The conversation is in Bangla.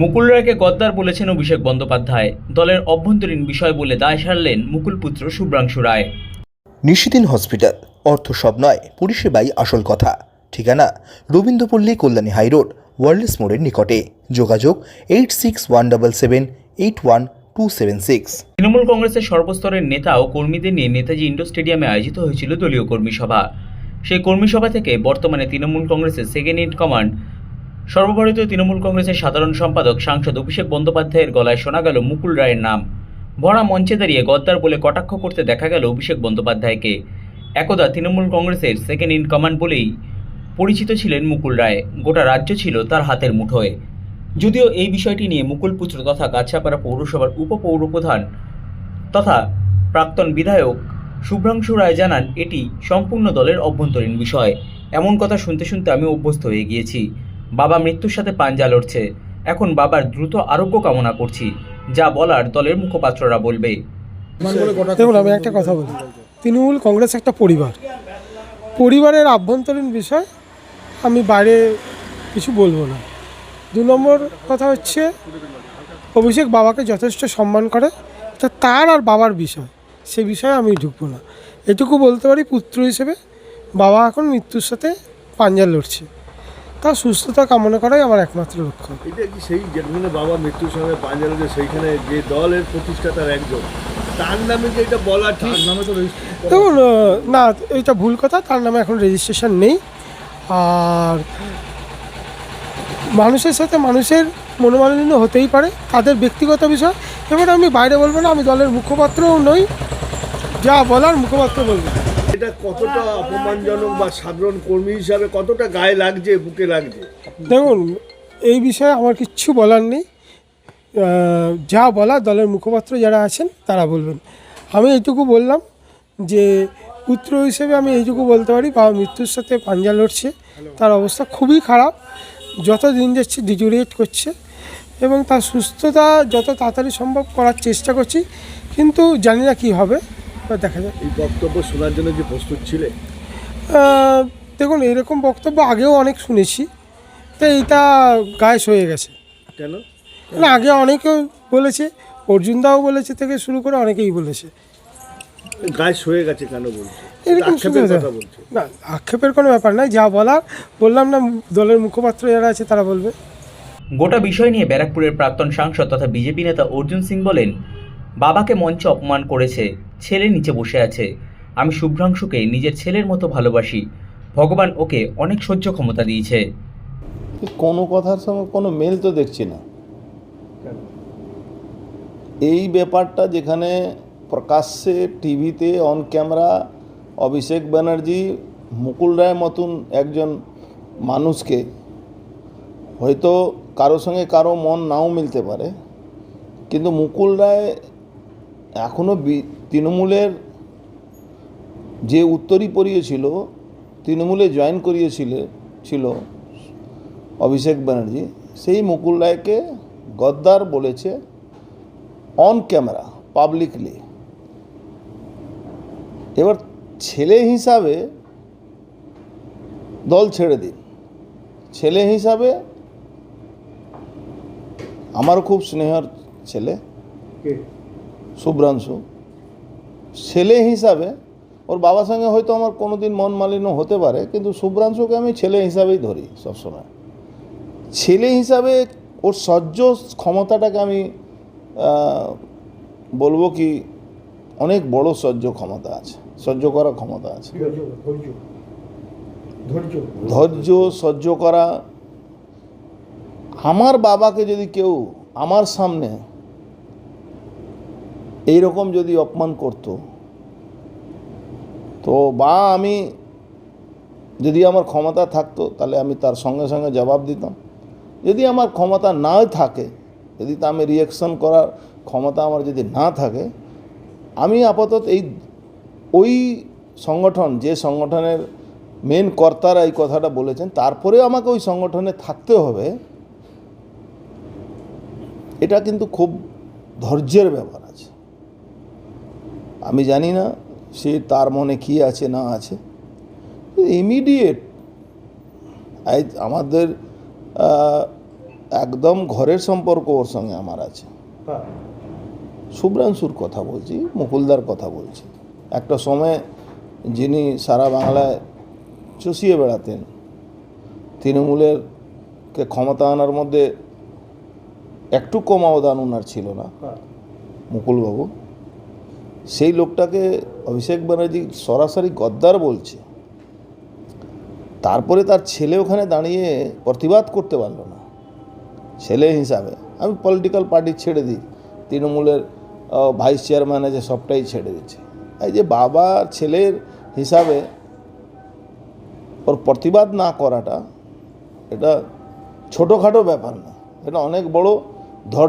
মুকুল রায়কে গদ্দার বলেছেন অভিষেক বন্দ্যোপাধ্যায়। দলের অভ্যন্তরীণ বিষয় বলে দায় সারলেন মুকুল পুত্র শুভ্রাংশু রায়। নিশিদিন হসপিটাল অর্থ সব নয় পরিষেবাই আসল কথা। ঠিকানা রবীন্দ্রপল্লী কল্যাণী হাইরোড ওয়ার্ল্ডস মোড়ের নিকটে। যোগাযোগ eight six one double seven eight one two seven six. Trinamool কংগ্রেসের সর্বস্তরের নেতা ও কর্মীদের নিয়ে নেতাজি ইন্ডোর স্টেডিয়ামে আয়োজিত হয়েছিল দলীয় কর্মী সভা। সেই কর্মী সভা থেকে বর্তমানে তৃণমূল কংগ্রেসের সেকেন্ড ইন কমান্ড সর্বভারতীয় তৃণমূল কংগ্রেসের সাধারণ সম্পাদক সাংসদ অভিষেক বন্দ্যোপাধ্যায়ের গলায় শোনা গেল মুকুল রায়ের নাম। ভরা মঞ্চে দাঁড়িয়ে গদ্দার বলে কটাক্ষ করতে দেখা গেল অভিষেক বন্দ্যোপাধ্যায়কে। একদা তৃণমূল কংগ্রেসের সেকেন্ড ইন কমান্ড বলেই পরিচিত ছিলেন মুকুল রায়। গোটা রাজ্য ছিল তার হাতের মুঠোয়। যদিও এই বিষয়টি নিয়ে মুকুল পুত্র তথা গাছাপাড়া পৌরসভার উপপৌরপ্রধান তথা প্রাক্তন বিধায়ক শুভ্রাংশু রায় জানান, এটি সম্পূর্ণ দলের অভ্যন্তরীণ বিষয়। এমন কথা শুনতে শুনতে আমি অভ্যস্ত হয়ে গিয়েছি। বাবা মৃত্যুর সাথে পাঞ্জা লড়ছে। এখন বাবার দ্রুত আরোগ্য কামনা করছি যা বলার দলের মুখপাত্ররা বলবে। দেখুন আমি একটা কথা বলি। তৃণমূল কংগ্রেস একটা পরিবার। পরিবারের আভ্যন্তরীণ বিষয় আমি বাইরে কিছু বলব না। দু নম্বর কথা হচ্ছে অভিষেক বাবাকে যথেষ্ট সম্মান করে তা তার আর বাবার বিষয় সে বিষয়ে আমি ঢুকবো না। এটুকু বলতে পারি পুত্র হিসেবে বাবা এখন মৃত্যুর সাথে পাঞ্জা লড়ছে। তার সুস্থতা কামনা করাই আমার একমাত্র লক্ষ্য। এটা কি সেই যেখানে বাবা মৃত্যুর সঙ্গে পাঞ্জাবে সেইখানে যে দলের প্রতিষ্ঠাতার একজন? তার নামে যে এটা বলা ঠিক? নামে তো দেখুন না এটা ভুল কথা তার নামে এখন রেজিস্ট্রেশন নেই। আর মানুষের সাথে মানুষের মনোমালিন্য হতেই পারে তাদের ব্যক্তিগত বিষয়। এবার আমি বাইরে বলব না আমি দলের মুখপাত্রও নই যা বলার মুখপাত্র বলব। এটা কতটা অপমানজনক বা সাধারণ কর্মী হিসাবে কতটা গায়ে লাগছে, বুকে লাগছে? দেখুন, এই বিষয়ে আমার কিচ্ছু বলার নেই। যা বলা দলের মুখপাত্র যারা আছেন, তারা বলবেন। আমি এইটুকু বললাম যে, পুত্র হিসেবে আমি এইটুকু বলতে পারি, বাবা মৃত্যুর সাথে পাঞ্জা লড়ছে, তার অবস্থা খুবই খারাপ। যত দিন যাচ্ছে ডিজুরিয়েট করছে এবং তার সুস্থতা যত তাড়াতাড়ি সম্ভব করার চেষ্টা করছি, কিন্তু জানি না কী হবে। দেখা যাক। এই বক্তব্য শোনার জন্য যে প্রস্তুত ছিলে? দেখুন এরকম বক্তব্য আগেও অনেক শুনেছি তো এইটা গায়ে হয়ে গেছে। কেন? না আগে অনেকেও বলেছে অর্জুনদাও বলেছে থেকে শুরু করে অনেকেই বলেছে। গায়ে সয়ে গেছে কেন বলছে? এরকম না আক্ষেপের কোনো ব্যাপার নাই যা বলার বললাম না দলের মুখপাত্র যারা আছে তারা বলবে। গোটা বিষয় নিয়ে ব্যারাকপুরের প্রাক্তন সাংসদ তথা বিজেপি নেতা অর্জুন সিং বলেন বাবাকে মঞ্চে অপমান করেছে, ছেলে নিচে বসে আছে। আমি শুভ্রাংশুকে নিজের ছেলের মতো ভালোবাসি। ভগবান ওকে অনেক সহ্য ক্ষমতা দিয়েছে। কোনো কথার সঙ্গে কোনো মেল তো দেখছি না। এই ব্যাপারটা যেখানে প্রকাশ্যে টিভিতে অন ক্যামেরা অভিষেক ব্যানার্জি, মুকুল রায়ের মতন একজন মানুষকে হয়তো কারও সঙ্গে কারও মন নাও মিলতে পারে, কিন্তু মুকুল রায় এখনও তৃণমূলের যে উত্তরই পড়িয়েছিল, তৃণমূলে জয়েন করিয়েছিল, ছিল অভিষেক ব্যানার্জি, সেই মুকুল রায়কে গদ্দার বলেছে অন ক্যামেরা পাবলিকলি এবার ছেলে হিসাবে দল ছেড়ে দিন। ছেলে হিসাবে আমার খুব স্নেহর ছেলে? শুভ্রাংশু। ছেলে হিসাবে ওর বাবার সঙ্গে হয়তো আমার কোনোদিন মন মালিন্য হতে পারে কিন্তু শুভ্রাংশুকে আমি ছেলে হিসাবেই ধরি সবসময়। ছেলে হিসাবে ওর সহ্য ক্ষমতাটাকে আমি বলব কি অনেক বড় সহ্য ক্ষমতা আছে সহ্য করার ক্ষমতা আছে। ধৈর্য সহ্য করা। আমার বাবাকে যদি কেউ আমার সামনে এই রকম যদি অপমান করত, তো বা আমি যদি আমার ক্ষমতা থাকতো, তাহলে আমি তার সঙ্গে সঙ্গে জবাব দিতাম। যদি আমার ক্ষমতা না থাকে, যদি তা আমি রিয়াকশন করার ক্ষমতা আমার যদি না থাকে, আমি আপাতত এই, ওই সংগঠন, যে সংগঠনের মেন কর্তারা এই কথাটা বলেছেন, তারপরেও আমাকে ওই সংগঠনে থাকতে হবে, এটা কিন্তু খুব ধৈর্যের ব্যাপার আছে। আমি জানি না সে তার মনে কি আছে না আছে। ইমিডিয়েট আমাদের একদম ঘরের সম্পর্ক ওর সঙ্গে আমার আছে। শুভ্রাংশুর কথা বলছি মুকুলদার কথা বলছি। একটা সময় যিনি সারা বাংলায় চষিয়ে বেড়াতেন তৃণমূলের কে ক্ষমতা আনার মধ্যে একটু কম অবদান ওনার ছিল না। মুকুলবাবু সেই লোকটাকে অভিষেক ব্যানার্জি সরাসরি গদ্দার বলছে। তারপরে তার ছেলে ওখানে দাঁড়িয়ে প্রতিবাদ করতে পারল না। ছেলে হিসাবে। আমি পলিটিক্যাল পার্টি ছেড়ে দিই। তৃণমূলের ভাইস চেয়ারম্যান আছে, সবটাই ছেড়ে দিচ্ছে। এই যে বাবা ছেলের হিসাবে ওর প্রতিবাদ না করাটা এটা ছোটোখাটো ব্যাপার না। এটা অনেক বড় ধর